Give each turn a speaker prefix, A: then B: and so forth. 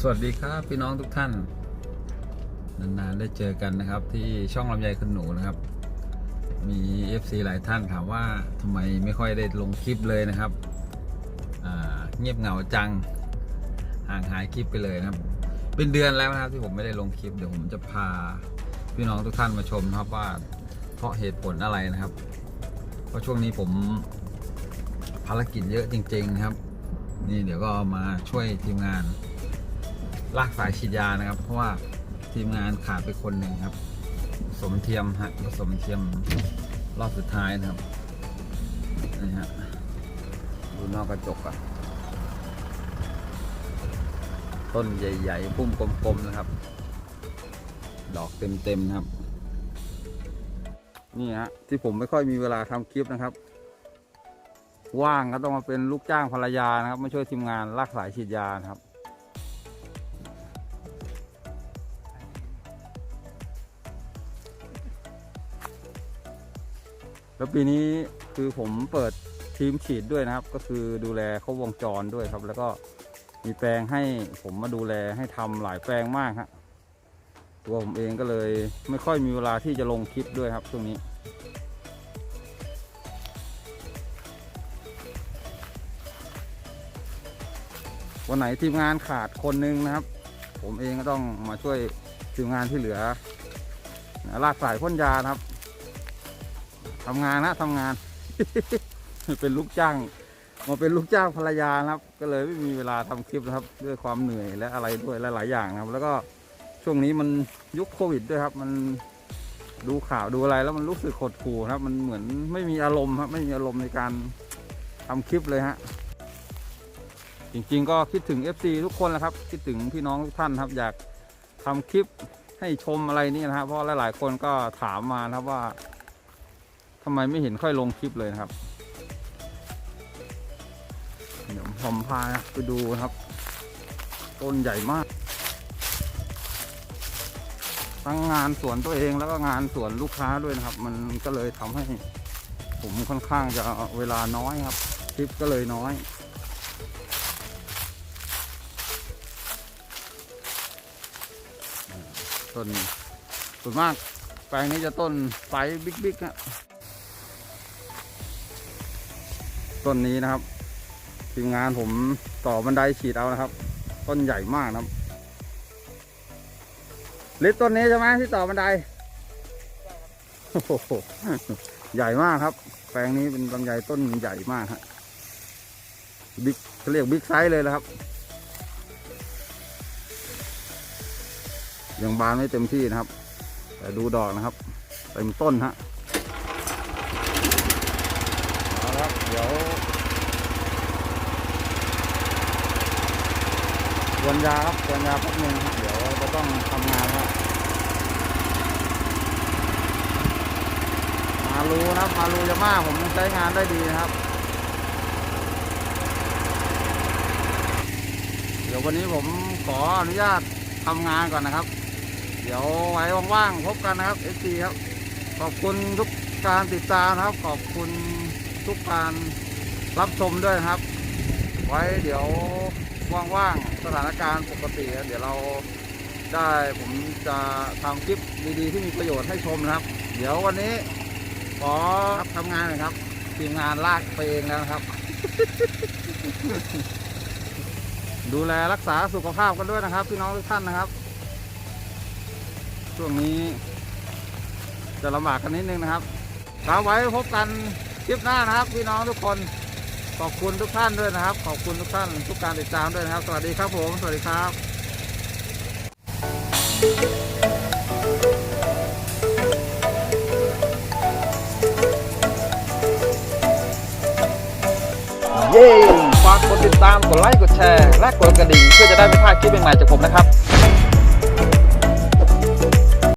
A: สวัสดีครับพี่น้องทุกท่าน นานๆได้เจอกันนะครับ ที่ช่องลำไยคุณหนูนะครับ มี FC หลายท่านถามว่าทำไมไม่ค่อยได้ลงคลิปเลยนะครับเงียบเหงาจังห่างหายคลิปไปเลยนะครับ เป็นเดือนแล้วนะครับที่ผมไม่ได้ลงคลิปเดี๋ยวผมจะพาพี่น้องทุกท่านมาชมนะครับว่าเพราะเหตุผลอะไรนะครับ เพราะช่วงนี้ผมภารกิจเยอะจริง ๆ ครับ นี่เดี๋ยวก็มาช่วยทีมงาน ลากสายฉีดยานะครับ เพราะว่าทีมงานขาดไปคนหนึ่งครับ สมเทียมฮะผสมเทียมรอบสุดท้ายนะครับนี่ฮะดูนอกกระจกอะต้นใหญ่ ๆ พุ่มกลม ๆ นะครับ ดอกเต็ม ๆ นะครับ นี่ฮะที่ผมไม่ค่อยมีเวลาทำคลิปนะครับ ว่างก็ต้องมาเป็นลูกจ้างภรรยานะครับมาช่วยทีมงานลากสายฉีดยานะครับ แล้วปีนี้คือผมเปิดทีมฉีดด้วยนะครับ ก็คือดูแลครบวงจรด้วยครับ แล้วก็มีแปลงให้ผมมาดูแลให้ทำหลายแปลงมากฮะตัวผมเองก็เลยไม่ค่อยมีเวลาที่จะลงคลิปด้วยครับช่วงนี้ วันไหนทีมงานขาดคนหนึงนะครับ ผมเองก็ต้องมาช่วยทีมงานที่เหลือลากสายพ่นยานะครับ ทำงานนะทำงาน เป็นลูกจ้าง มาเป็นลูกจ้างภรรยานะครับ ก็เลยไม่มีเวลาทำคลิปนะครับ ด้วยความเหนื่อยและอะไรด้วยหลายๆอย่างนะครับ แล้วก็ช่วงนี้มันยุคโควิดด้วยครับ มันดูข่าวดูอะไรแล้วมันรู้สึกขดขู่ครับ มันเหมือนไม่มีอารมณ์ครับ ไม่มีอารมณ์ในการทำคลิปเลยฮะจริงๆ ก็คิดถึง FC ทุกคนแหละครับ คิดถึงพี่น้องทุกท่านครับ อยากทำคลิปให้ชมอะไรนี่นะครับเพราะหลายๆคนก็ถามมานะครับว่า ทำไมไม่เห็นค่อยลงคลิปเลยนะครับ เดี๋ยวผมพาไปดูนะครับ ต้นใหญ่มาก ทั้งงานสวนตัวเองแล้วก็งานสวนลูกค้าด้วยนะครับ มันก็เลยทำให้ผมค่อนข้างจะเวลาน้อยครับ คลิปก็เลยน้อยต้นส่วนมากแปลงนี้จะต้นไซส์บิ๊กๆนะ ต้นนี้นะครับทีมงานผมต่อบันไดฉีดเอานะครับ ต้นใหญ่มากนะครับลิตต้นนี้ใช่ไหมที่ต่อบันไดโอ้โหใหญ่มากครับ แปลงนี้เป็นลำไยต้นใหญ่มากฮะบิ๊กเขาเรียกบิ๊กไซส์เลยนะครับยังบานไม่เต็มที่นะครับ แต่ดูดอกนะครับเต็มต้นฮะเอาละครับเดี๋ยววนยาครับวนยาแป๊บนึงครับเดี๋ยวจะต้องทำงานครับมารูนะมารูยาม่าผมใช้งานได้ดีนะครับ เดี๋ยววันนี้ผมขออนุญาตทำงานก่อนนะครับ เดี๋ยวไว้ว่างๆพบกันนะครับ FC ครับ ขอบคุณทุกการติดตามครับ ขอบคุณ ทุกการรับชมด้วยครับ ไว้เดี๋ยวว่างๆสถานการณ์ปกติเดี๋ยวเราได้ผมจะทำคลิปดีๆที่มีประโยชน์ให้ชมนะครับ เดี๋ยววันนี้ขอทำงานหน่อยครับทีมงานลากไปเองแล้วนะครับ ดูแลรักษาสุขภาพกันด้วยนะครับพี่น้องทุกท่านนะครับ ช่วงนี้จะลำบากกันนิดนึงนะครับครับไว้พบกัน คลิปหน้านะครับพี่น้องทุกคนขอบคุณทุกท่านด้วยนะครับ ขอบคุณทุกท่านทุกการติดตามด้วยนะครับ สวัสดีครับผม สวัสดีครับ
B: เย้ฝากกดติดตาม กดไลค์ กดแชร์ และกดกระดิ่ง เพื่อจะได้ไม่พลาดคลิปใหม่ๆจากผมนะครับ